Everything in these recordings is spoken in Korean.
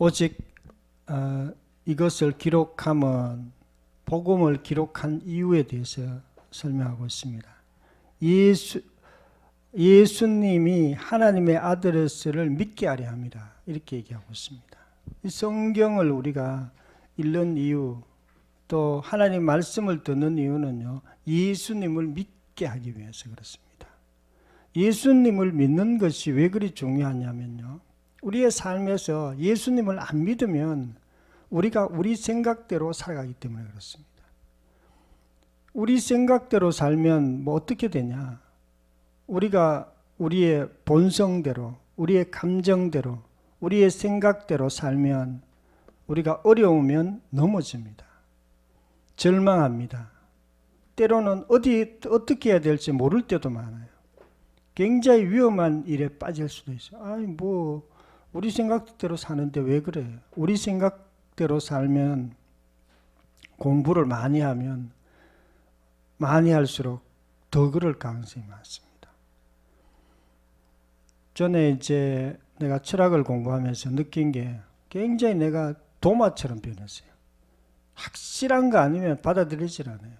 오직 어, 이것을 기록함은 복음을 기록한 이유에 대해서 설명하고 있습니다. 예수 예수님이 하나님의 아들을 믿게 하려 합니다. 이렇게 얘기하고 있습니다. 이 성경을 우리가 읽는 이유 또 하나님 말씀을 듣는 이유는요. 예수님을 믿게 하기 위해서 그렇습니다. 예수님을 믿는 것이 왜 그리 중요하냐면요. 우리의 삶에서 예수님을 안 믿으면 우리가 우리 생각대로 살아가기 때문에 그렇습니다. 우리 생각대로 살면 뭐 어떻게 되냐? 우리가 우리의 본성대로, 우리의 감정대로, 우리의 생각대로 살면 우리가 어려우면 넘어집니다. 절망합니다. 때로는 어디 어떻게 해야 될지 모를 때도 많아요. 굉장히 위험한 일에 빠질 수도 있어요. 아니 뭐 우리 생각대로 사는데 왜 그래? 우리 생각대로 살면 공부를 많이 하면 많이 할수록 더 그럴 가능성이 많습니다. 전에 이제 내가 철학을 공부하면서 느낀 게 굉장히 내가 도마처럼 변했어요. 확실한 거 아니면 받아들이질 않아요.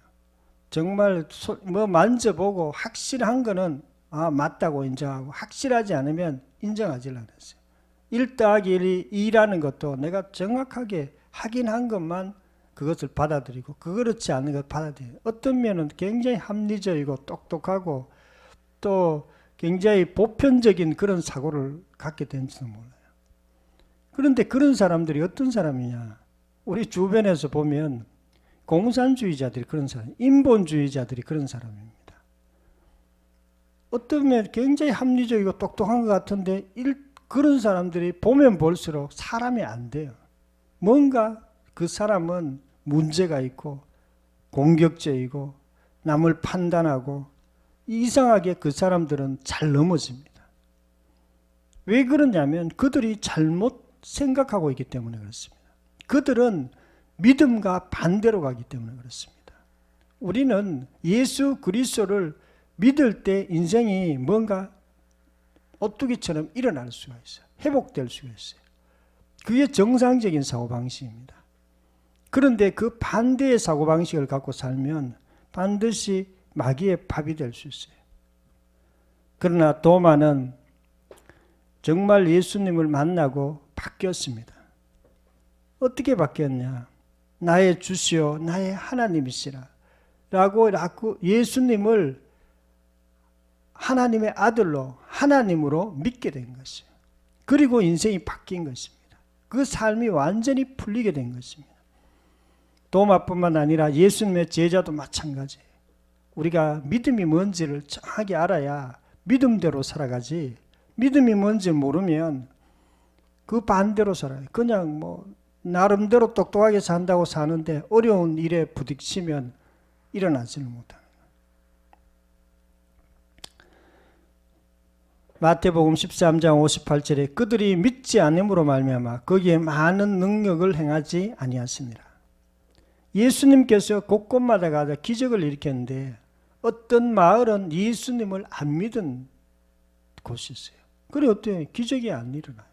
정말 소, 뭐 만져보고 확실한 거는 아 맞다고 인정하고 확실하지 않으면 인정하지 않았어요. 1 더하기 1이 2라는 것도 내가 정확하게 확인한 것만 그것을 받아들이고 그렇지 않은 것 받아들여요. 어떤 면은 굉장히 합리적이고 똑똑하고 또 굉장히 보편적인 그런 사고를 갖게 된지도 몰라요. 그런데 그런 사람들이 어떤 사람이냐? 우리 주변에서 보면 공산주의자들이 그런 사람, 인본주의자들이 그런 사람입니다. 어떤 면 굉장히 합리적이고 똑똑한 것 같은데 일, 그런 사람들이 보면 볼수록 사람이 안 돼요. 뭔가 그 사람은 문제가 있고 공격적이고 남을 판단하고 이상하게 그 사람들은 잘 넘어집니다. 왜 그러냐면 그들이 잘못 생각하고 있기 때문에 그렇습니다. 그들은 믿음과 반대로 가기 때문에 그렇습니다. 우리는 예수 그리스도를 믿을 때 인생이 뭔가 오뚜기처럼 일어날 수가 있어요. 회복될 수가 있어요. 그게 정상적인 사고방식입니다. 그런데 그 반대의 사고방식을 갖고 살면 반드시 마귀의 밥이 될 수 있어요. 그러나 도마는 정말 예수님을 만나고 바뀌었습니다. 어떻게 바뀌었냐? 나의 주시오, 나의 하나님이시라. 라고 예수님을 하나님의 아들로, 하나님으로 믿게 된 것이에요. 그리고 인생이 바뀐 것입니다. 그 삶이 완전히 풀리게 된 것입니다. 도마뿐만 아니라 예수님의 제자도 마찬가지예요. 우리가 믿음이 뭔지를 정확하게 알아야 믿음대로 살아가지. 믿음이 뭔지 모르면 그 반대로 살아요. 그냥 뭐 나름대로 똑똑하게 산다고 사는데 어려운 일에 부딪히면 일어나지는 못하는 마태복음 13장 58절에 그들이 믿지 않음으로 말미암아 거기에 많은 능력을 행하지 아니하시니라. 예수님께서 곳곳마다 가서 기적을 일으켰는데 어떤 마을은 예수님을 안 믿은 곳이 있어요. 그래 어때요? 기적이 안 일어나요.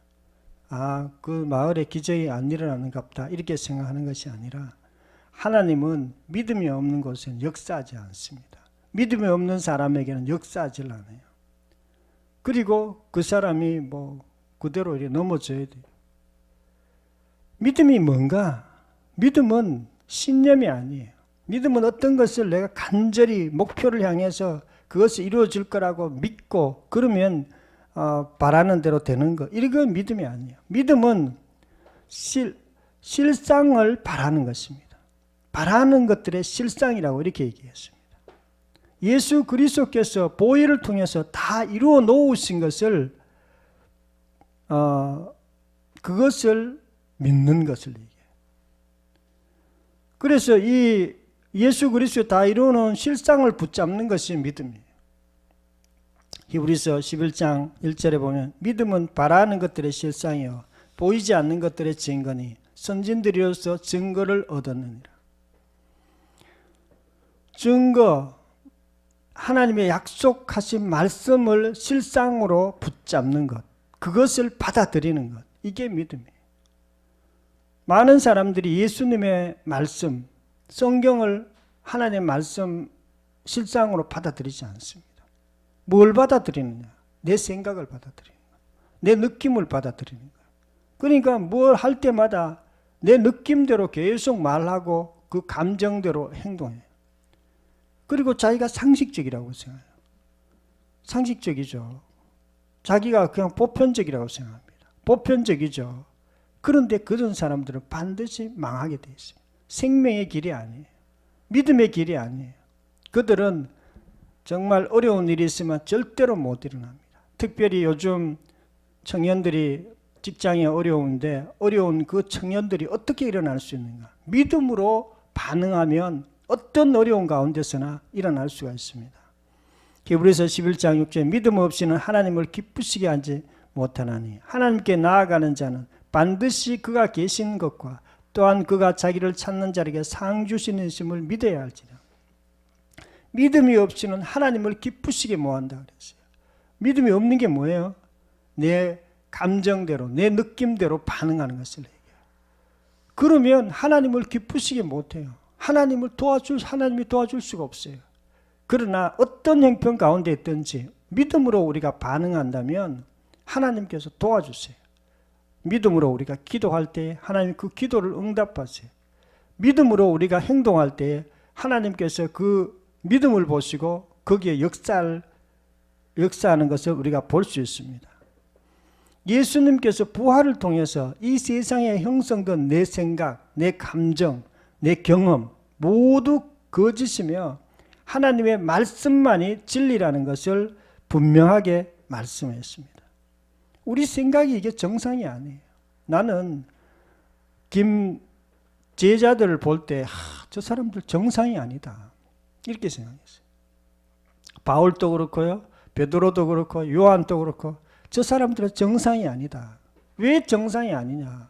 아, 그 마을에 기적이 안 일어나는갑다. 이렇게 생각하는 것이 아니라 하나님은 믿음이 없는 곳에는 역사하지 않습니다. 믿음이 없는 사람에게는 역사하지 않아요. 그리고 그 사람이 뭐 그대로 넘어져야 돼요. 믿음이 뭔가? 믿음은 신념이 아니에요. 믿음은 어떤 것을 내가 간절히 목표를 향해서 그것이 이루어질 거라고 믿고 그러면 어, 바라는 대로 되는 것. 이건 믿음이 아니에요. 믿음은 실, 실상을 바라는 것입니다. 바라는 것들의 실상이라고 이렇게 얘기했습니다. 예수 그리스도께서 보혈을 통해서 다 이루어 놓으신 것을 어, 그것을 믿는 것을. 그래서 이 예수 그리스도 다 이루어 놓은 실상을 붙잡는 것이 믿음이에요. 히브리서 11장 1절에 보면 믿음은 바라는 것들의 실상이요 보이지 않는 것들의 증거니 선진들이로서 증거를 얻었느니라. 증거 하나님의 약속하신 말씀을 실상으로 붙잡는 것 그것을 받아들이는 것 이게 믿음이에요. 많은 사람들이 예수님의 말씀, 성경을 하나님의 말씀 실상으로 받아들이지 않습니다. 뭘 받아들이느냐? 내 생각을 받아들이는 거야. 내 느낌을 받아들이는 거야. 그러니까 뭘 할 때마다 내 느낌대로 계속 말하고 그 감정대로 행동해요. 그리고 자기가 상식적이라고 생각해요. 상식적이죠. 자기가 그냥 보편적이라고 생각합니다. 보편적이죠. 그런데 그런 사람들은 반드시 망하게 돼 있어요. 생명의 길이 아니에요. 믿음의 길이 아니에요. 그들은 정말 어려운 일이 있으면 절대로 못 일어납니다. 특별히 요즘 청년들이 직장이 어려운데 어려운 그 청년들이 어떻게 일어날 수 있는가? 믿음으로 반응하면 어떤 어려운 가운데서나 일어날 수가 있습니다. 히브리서 11장 6절 믿음 없이는 하나님을 기쁘시게 하지 못하나니 하나님께 나아가는 자는 반드시 그가 계신 것과 또한 그가 자기를 찾는 자에게 상 주시는 심을 믿어야 할지라. 믿음이 없이는 하나님을 기쁘시게 못한다 그랬어요. 믿음이 없는 게 뭐예요? 내 감정대로 내 느낌대로 반응하는 것을 얘기해요. 그러면 하나님을 기쁘시게 못해요. 하나님을 도와줄 하나님이 도와줄 수가 없어요. 그러나 어떤 형편 가운데 있든지 믿음으로 우리가 반응한다면 하나님께서 도와주세요. 믿음으로 우리가 기도할 때 하나님 그 기도를 응답하세요. 믿음으로 우리가 행동할 때 하나님께서 그 믿음을 보시고 거기에 역사를 역사하는 것을 우리가 볼 수 있습니다. 예수님께서 부활을 통해서 이 세상에 형성된 내 생각, 내 감정, 내 경험 모두 거짓이며 하나님의 말씀만이 진리라는 것을 분명하게 말씀했습니다. 우리 생각이 이게 정상이 아니에요. 나는 김 제자들을 볼 때, 저 사람들 정상이 아니다. 이렇게 생각했어요. 바울도 그렇고요. 베드로도 그렇고 요한도 그렇고 저 사람들은 정상이 아니다. 왜 정상이 아니냐?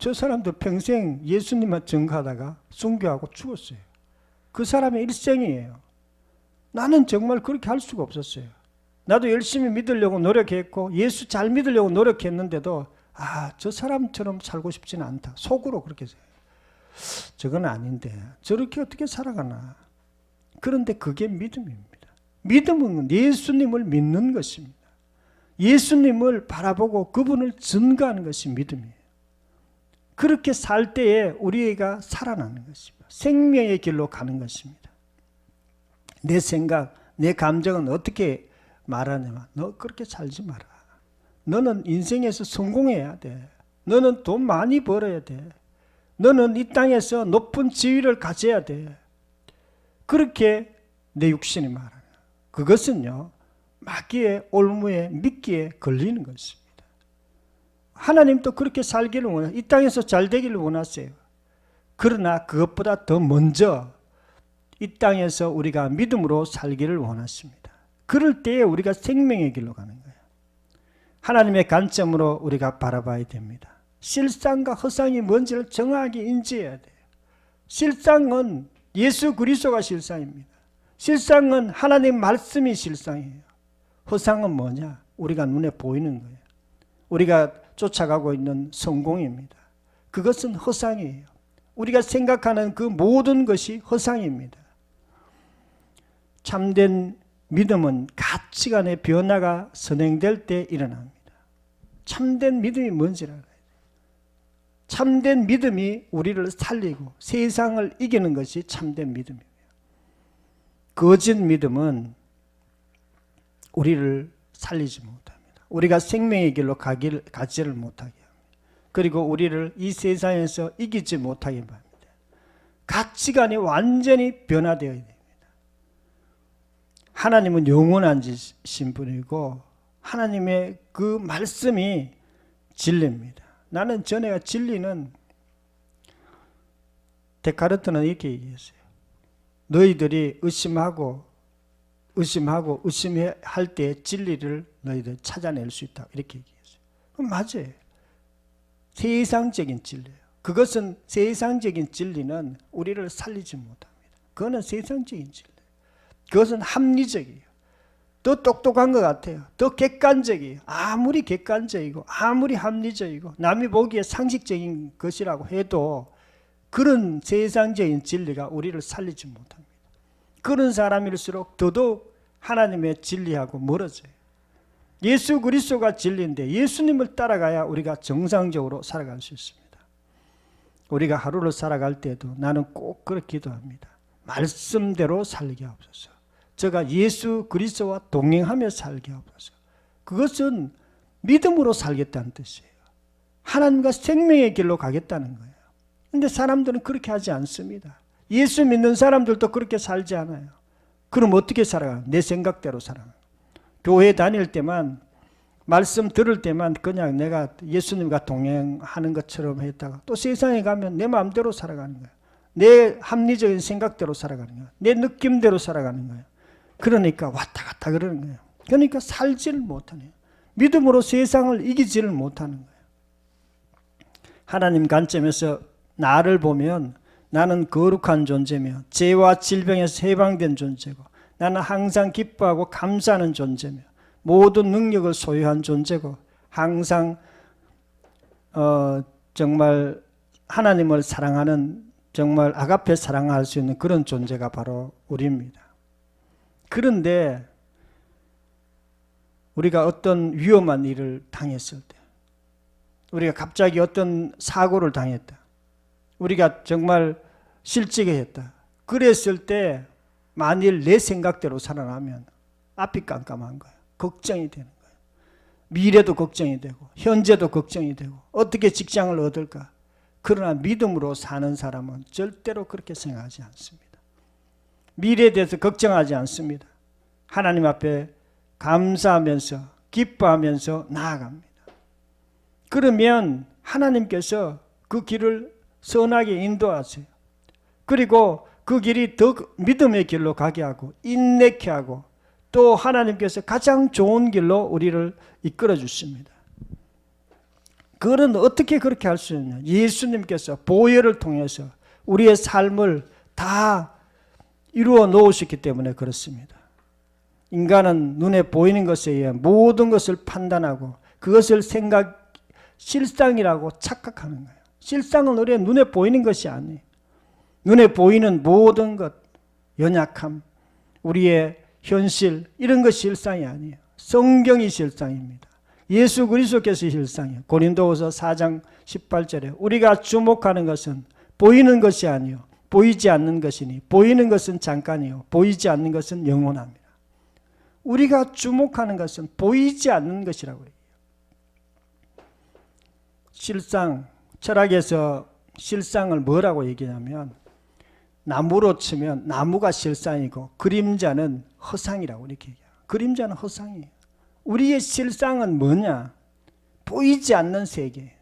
저 사람들 평생 예수님만 증거하다가 순교하고 죽었어요. 그 사람의 일생이에요. 나는 정말 그렇게 할 수가 없었어요. 나도 열심히 믿으려고 노력했고 예수 잘 믿으려고 노력했는데도 아, 저 사람처럼 살고 싶지는 않다. 속으로 그렇게 생각해요. 저건 아닌데 저렇게 어떻게 살아가나. 그런데 그게 믿음입니다. 믿음은 예수님을 믿는 것입니다. 예수님을 바라보고 그분을 증거하는 것이 믿음이에요. 그렇게 살 때에 우리가 살아나는 것입니다. 생명의 길로 가는 것입니다. 내 생각, 내 감정은 어떻게 말하냐면 너 그렇게 살지 마라. 너는 인생에서 성공해야 돼. 너는 돈 많이 벌어야 돼. 너는 이 땅에서 높은 지위를 가져야 돼. 그렇게 내 육신이 말하는 그것은요. 마귀의 올무에 미끼에 걸리는 것입니다. 하나님도 그렇게 살기를 원해요. 이 땅에서 잘 되기를 원하세요. 그러나 그것보다 더 먼저 이 땅에서 우리가 믿음으로 살기를 원하십니다. 그럴 때에 우리가 생명의 길로 가는 거예요. 하나님의 관점으로 우리가 바라봐야 됩니다. 실상과 허상이 뭔지를 정확하게 인지해야 돼요. 실상은 예수 그리스도가 실상입니다. 실상은 하나님 말씀이 실상이에요. 허상은 뭐냐? 우리가 눈에 보이는 거예요. 우리가 쫓아가고 있는 성공입니다. 그것은 허상이에요. 우리가 생각하는 그 모든 것이 허상입니다. 참된 믿음은 가치관의 변화가 선행될 때 일어납니다. 참된 믿음이 돼요. 참된 믿음이 우리를 살리고 세상을 이기는 것이 참된 믿음이에요. 거짓 믿음은 우리를 살리지 못합니다. 우리가 생명의 길로 가기를, 가지를 못하게 합니다. 그리고 우리를 이 세상에서 이기지 못하게 합니다. 가치관이 완전히 변화되어야 됩니다. 하나님은 영원한 신분이고 하나님의 그 말씀이 진리입니다. 나는 전에가 진리는 데카르트는 이렇게 얘기했어요. 너희들이 의심하고 의심하고 의심할 때 진리를 너희들 찾아낼 수 있다. 이렇게 얘기했어요. 맞아요. 세상적인 진리예요. 그것은 세상적인 진리는 우리를 살리지 못합니다. 그거는 세상적인 진리. 그것은 합리적이에요. 더 똑똑한 것 같아요. 더 객관적이에요. 아무리 객관적이고 아무리 합리적이고 남이 보기에 상식적인 것이라고 해도 그런 세상적인 진리가 우리를 살리지 못합니다. 그런 사람일수록 더더욱 하나님의 진리하고 멀어져요. 예수 그리스도가 진리인데 예수님을 따라가야 우리가 정상적으로 살아갈 수 있습니다. 우리가 하루를 살아갈 때도 나는 꼭 그렇게 기도합니다. 말씀대로 살게 하옵소서. 제가 예수 그리스도와 동행하며 살게 하옵소서. 그것은 믿음으로 살겠다는 뜻이에요. 하나님과 생명의 길로 가겠다는 거예요. 근데 사람들은 그렇게 하지 않습니다. 예수 믿는 사람들도 그렇게 살지 않아요. 그럼 어떻게 살아가? 내 생각대로 살아. 교회 다닐 때만 말씀 들을 때만 그냥 내가 예수님과 동행하는 것처럼 했다가 또 세상에 가면 내 마음대로 살아가는 거예요. 내 합리적인 생각대로 살아가는 거예요. 내 느낌대로 살아가는 거예요. 그러니까 왔다 갔다 그러는 거예요. 그러니까 살지를 못하네요. 믿음으로 세상을 이기지를 못하는 거예요. 하나님 관점에서 나를 보면 나는 거룩한 존재며 죄와 질병에서 해방된 존재고 나는 항상 기뻐하고 감사하는 존재며 모든 능력을 소유한 존재고 항상 어, 정말 하나님을 사랑하는 정말 아가페 사랑할 수 있는 그런 존재가 바로 우리입니다. 그런데 우리가 어떤 위험한 일을 당했을 때 우리가 갑자기 어떤 사고를 당했다. 우리가 정말 실직을 했다. 그랬을 때 만일 내 생각대로 살아나면 앞이 깜깜한 거야. 걱정이 되는 거야. 미래도 걱정이 되고 현재도 걱정이 되고 어떻게 직장을 얻을까? 그러나 믿음으로 사는 사람은 절대로 그렇게 생각하지 않습니다. 미래에 대해서 걱정하지 않습니다. 하나님 앞에 감사하면서 기뻐하면서 나아갑니다. 그러면 하나님께서 그 길을 선하게 인도하세요. 그리고 그 길이 더 믿음의 길로 가게 하고 인내케 하고 또 하나님께서 가장 좋은 길로 우리를 이끌어 주십니다. 그는 어떻게 그렇게 할 수 있냐? 예수님께서 보혈을 통해서 우리의 삶을 다 이루어 놓으셨기 때문에 그렇습니다. 인간은 눈에 보이는 것에 의해 모든 것을 판단하고 그것을 생각 실상이라고 착각하는 거예요. 실상은 우리의 눈에 보이는 것이 아니에요. 눈에 보이는 모든 것, 연약함, 우리의 현실 이런 것이 실상이 아니에요. 성경이 실상입니다. 예수 그리스도께서 실상이에요. 고린도후서 4장 18절에 우리가 주목하는 것은 보이는 것이 아니요 보이지 않는 것이니 보이는 것은 잠깐이요 보이지 않는 것은 영원합니다. 우리가 주목하는 것은 보이지 않는 것이라고 해요. 실상 철학에서 실상을 뭐라고 얘기하냐면 나무로 치면 나무가 실상이고 그림자는 허상이라고 이렇게 얘기해요. 그림자는 허상이에요. 우리의 실상은 뭐냐? 보이지 않는 세계.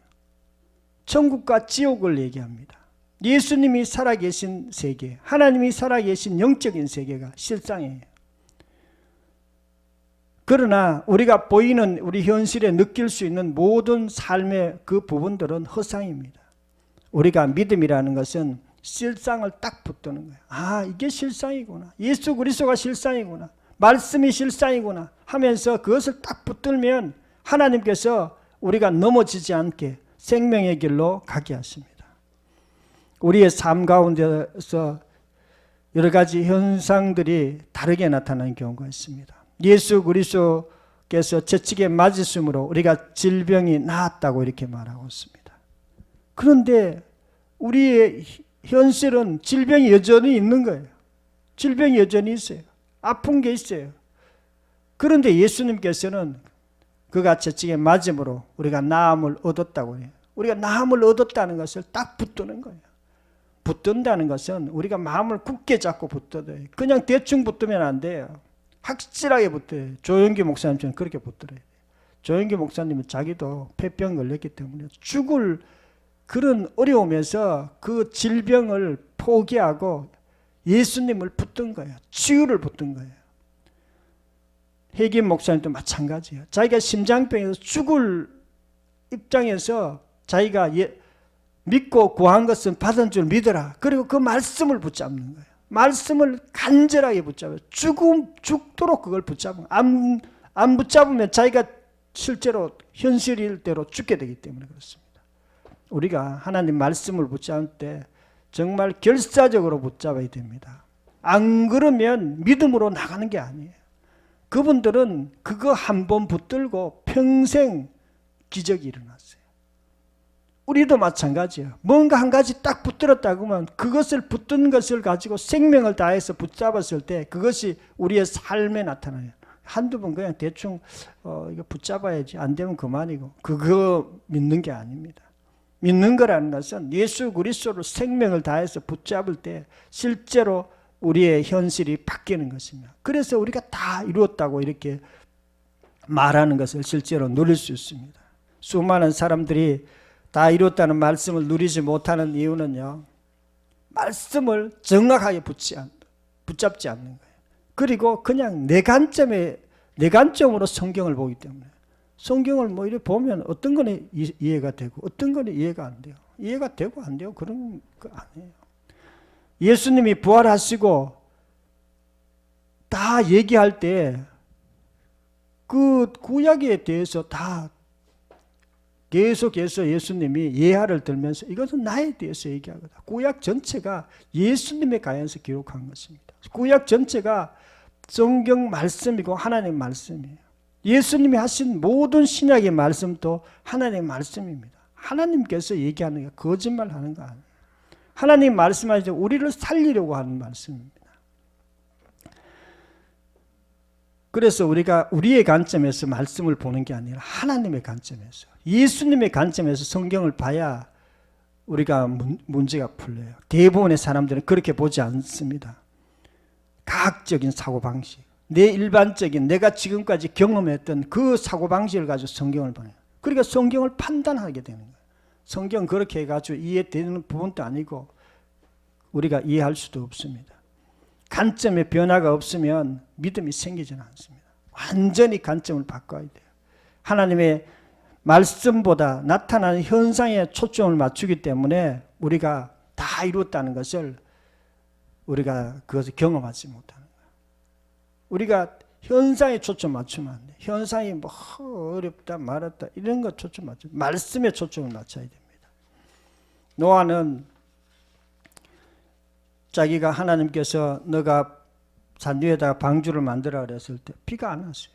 천국과 지옥을 얘기합니다. 예수님이 살아계신 세계, 하나님이 살아계신 영적인 세계가 실상이에요. 그러나 우리가 보이는 우리 현실에 느낄 수 있는 모든 삶의 그 부분들은 허상입니다. 우리가 믿음이라는 것은 실상을 딱 붙드는 거예요. 아, 이게 실상이구나. 예수 그리스도가 실상이구나. 말씀이 실상이구나 하면서 그것을 딱 붙들면 하나님께서 우리가 넘어지지 않게 생명의 길로 가게 하십니다. 우리의 삶 가운데서 여러 가지 현상들이 다르게 나타나는 경우가 있습니다. 예수 그리스도께서 채찍에 맞으심으로 우리가 질병이 나았다고 이렇게 말하고 있습니다. 그런데 우리의 현실은 질병이 여전히 있는 거예요. 질병이 여전히 있어요. 아픈 게 있어요. 그런데 예수님께서는 그가 채찍에 맞음으로 우리가 나음을 얻었다고 해요. 우리가 나음을 얻었다는 것을 딱 붙드는 거예요. 붙든다는 것은 우리가 마음을 굳게 잡고 붙어야. 그냥 대충 붙으면 안 돼요. 확실하게 붙어요. 조영기 목사님처럼 그렇게 돼요. 조영기 목사님은 자기도 폐병 걸렸기 때문에 죽을 그런 어려움에서 그 질병을 포기하고 예수님을 붙든 거예요. 치유를 붙든 거예요. 해김 목사님도 마찬가지예요. 자기가 심장병에서 죽을 입장에서 자기가 예, 믿고 구한 것은 받은 줄 믿어라. 그리고 그 말씀을 붙잡는 거예요. 말씀을 간절하게 붙잡아요. 죽음 죽도록 그걸 붙잡으면 안, 안 붙잡으면 자기가 실제로 현실일대로 죽게 되기 때문에 그렇습니다. 우리가 하나님 말씀을 붙잡을 때 정말 결사적으로 붙잡아야 됩니다. 안 그러면 믿음으로 나가는 게 아니에요. 그분들은 그거 한 번 붙들고 평생 기적이 일어났어요. 우리도 마찬가지예요. 뭔가 한 가지 딱 붙들었다 그러면 그것을 붙든 것을 가지고 생명을 다해서 붙잡았을 때 그것이 우리의 삶에 나타나요. 한두 번 그냥 대충 어, 이거 붙잡아야지 안 되면 그만이고 그거 믿는 게 아닙니다. 믿는 거라는 것은 예수 그리스도로 생명을 다해서 붙잡을 때 실제로 우리의 현실이 바뀌는 것입니다. 그래서 우리가 다 이루었다고 이렇게 말하는 것을 실제로 누릴 수 있습니다. 수많은 사람들이 다 이뤘다는 말씀을 누리지 못하는 이유는요. 말씀을 정확하게 붙지 않, 붙잡지 않는 거예요. 그리고 그냥 내 관점에 내 관점으로 성경을 보기 때문에 성경을 뭐 이렇게 보면 어떤 거는 이- 이해가 되고 어떤 거는 이해가 안 돼요. 이해가 되고 안 돼요. 그런 거 아니에요. 예수님이 부활하시고 다 얘기할 때 그 구약에 대해서 다 계속해서 예수님이 예화를 들면서 이것은 나에 대해서 얘기하거든. 구약 전체가 예수님에 관해서 기록한 것입니다. 구약 전체가 성경 말씀이고 하나님 말씀이에요. 예수님이 하신 모든 신약의 말씀도 하나님의 말씀입니다. 하나님께서 얘기하는 게 거짓말 하는 거 아니에요. 하나님 말씀하실 때 우리를 살리려고 하는 말씀입니다. 그래서 우리가 우리의 관점에서 말씀을 보는 게 아니라 하나님의 관점에서 예수님의 관점에서 성경을 봐야 우리가 문, 문제가 풀려요. 대부분의 사람들은 그렇게 보지 않습니다. 과학적인 사고 방식, 내 일반적인 내가 지금까지 경험했던 그 사고 방식을 가지고 성경을 봐요. 그러니까 성경을 판단하게 되는 거예요. 성경 그렇게 해가지고 이해되는 부분도 아니고 우리가 이해할 수도 없습니다. 관점의 변화가 없으면 믿음이 생기지는 않습니다. 완전히 관점을 바꿔야 돼요. 하나님의 말씀보다 나타나는 현상에 초점을 맞추기 때문에 우리가 다 이루었다는 것을 우리가 그것을 경험하지 못하는 거예요. 우리가 현상에 초점 맞추면 안 돼. 현상이 뭐 어렵다 말았다 이런 거 초점 맞춰. 말씀에 초점을 맞춰야 됩니다. 노아는 자기가 하나님께서 너가 산 위에다가 방주를 만들어 그랬을 때 비가 안 왔어요.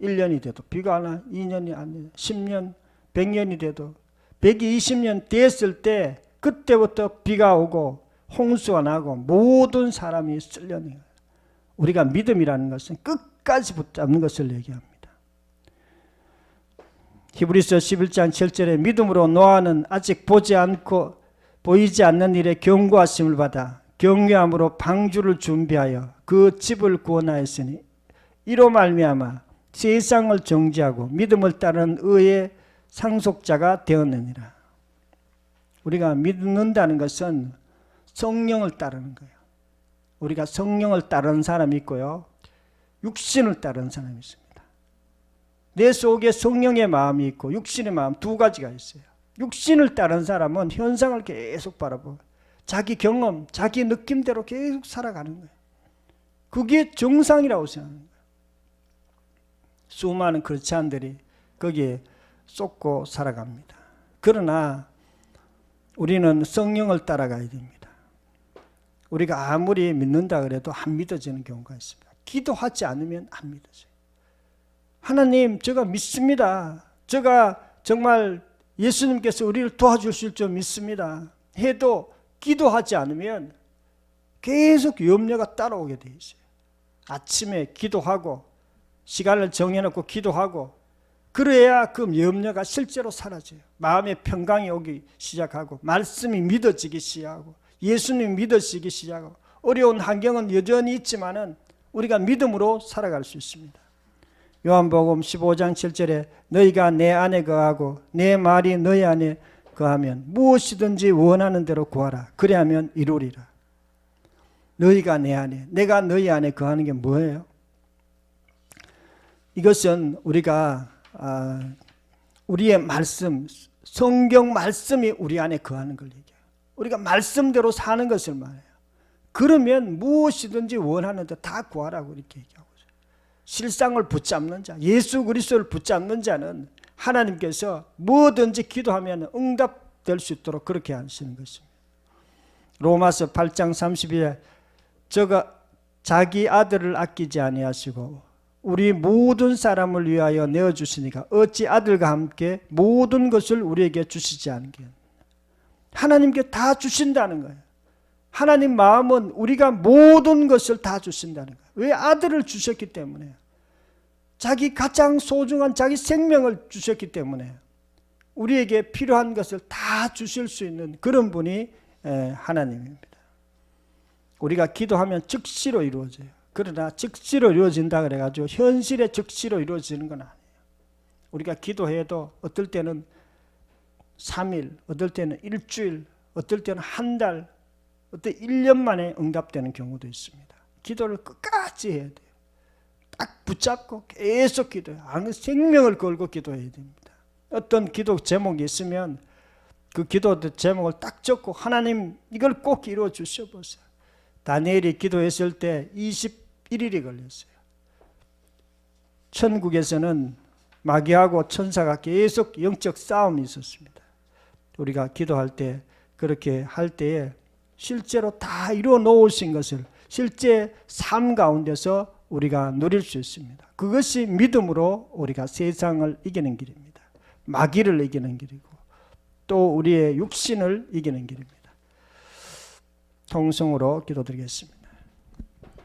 1년이 돼도 비가 안 와. 2년이 안 돼. 10년, 100년이 돼도 120년 됐을 때 그때부터 비가 오고 홍수가 나고 모든 사람이 쓸려내요. 우리가 믿음이라는 것은 끝까지 붙잡는 것을 얘기합니다. 히브리서 11장 7절에 믿음으로 노아는 아직 보지 않고 보이지 않는 일에 경고하심을 받아 경외함으로 방주를 준비하여 그 집을 구원하였으니 이로 말미암아 세상을 정지하고 믿음을 따르는 의의 상속자가 되었느니라. 우리가 믿는다는 것은 성령을 따르는 거예요. 우리가 성령을 따르는 사람이 있고요. 육신을 따르는 사람이 있습니다. 내 속에 성령의 마음이 있고 육신의 마음 두 가지가 있어요. 육신을 따르는 사람은 현상을 계속 바라보고 자기 경험, 자기 느낌대로 계속 살아가는 거예요. 그게 정상이라고 거예요. 수많은 크리스찬들이 거기에 쏟고 살아갑니다. 그러나 우리는 성령을 따라가야 됩니다. 우리가 아무리 믿는다 그래도 안 믿어지는 경우가 있습니다. 기도하지 않으면 안 믿어져요. 하나님, 제가 믿습니다. 제가 정말 예수님께서 우리를 도와주실 줄 믿습니다. 해도 기도하지 않으면 계속 염려가 따라오게 돼 있어요. 아침에 기도하고 시간을 정해놓고 기도하고 그래야 그 염려가 실제로 사라져요. 마음의 평강이 오기 시작하고 말씀이 믿어지기 시작하고 예수님 믿어지기 시작하고 어려운 환경은 여전히 있지만은 우리가 믿음으로 살아갈 수 있습니다. 요한복음 15장 7절에 너희가 내 안에 거하고 내 말이 너희 안에 거하면 무엇이든지 원하는 대로 구하라. 그리하면 이루리라. 너희가 내 안에, 내가 너희 안에 거하는 게 뭐예요? 이것은 우리가 아, 우리의 말씀, 성경 말씀이 우리 안에 거하는 걸 얘기해요. 우리가 말씀대로 사는 것을 말해요. 그러면 무엇이든지 원하는데 다 구하라고 이렇게 얘기하고. 실상을 붙잡는 자, 예수 그리스도를 붙잡는 자는 하나님께서 뭐든지 기도하면 응답될 수 있도록 그렇게 하시는 것입니다. 로마서 8장 32에 저가 자기 아들을 아끼지 아니하시고 우리 모든 사람을 위하여 내어 주시니까 어찌 아들과 함께 모든 것을 우리에게 주시지 않게 하나님께 다 주신다는 거예요. 하나님 마음은 우리가 모든 것을 다 주신다는 거예요. 왜 아들을 주셨기 때문에 자기 가장 소중한 자기 생명을 주셨기 때문에 우리에게 필요한 것을 다 주실 수 있는 그런 분이 에, 하나님입니다. 우리가 기도하면 즉시로 이루어져요. 그러나 즉시로 이루어진다 그래가지고 현실에 즉시로 이루어지는 건 아니에요. 우리가 기도해도 어떨 때는 3일, 어떨 때는 일주일, 어떨 때는 한 달, 어떨 때 1년 만에 응답되는 경우도 있습니다. 기도를 끝까지 해야 돼요. 딱 붙잡고 계속 기도해요. 안- 생명을 걸고 기도해야 됩니다. 어떤 기도 제목이 있으면 그 기도 제목을 딱 적고 하나님 이걸 꼭 이루어 주셔 보세요. 다니엘이 기도했을 때 21일이 걸렸어요. 천국에서는 마귀하고 천사가 계속 영적 싸움이 있었습니다. 우리가 기도할 때 그렇게 할 때에 실제로 다 이루어 놓으신 것을 실제 삶 가운데서 우리가 누릴 수 있습니다. 그것이 믿음으로 우리가 세상을 이기는 길입니다. 마귀를 이기는 길이고 또 우리의 육신을 이기는 길입니다. 통성으로 기도드리겠습니다.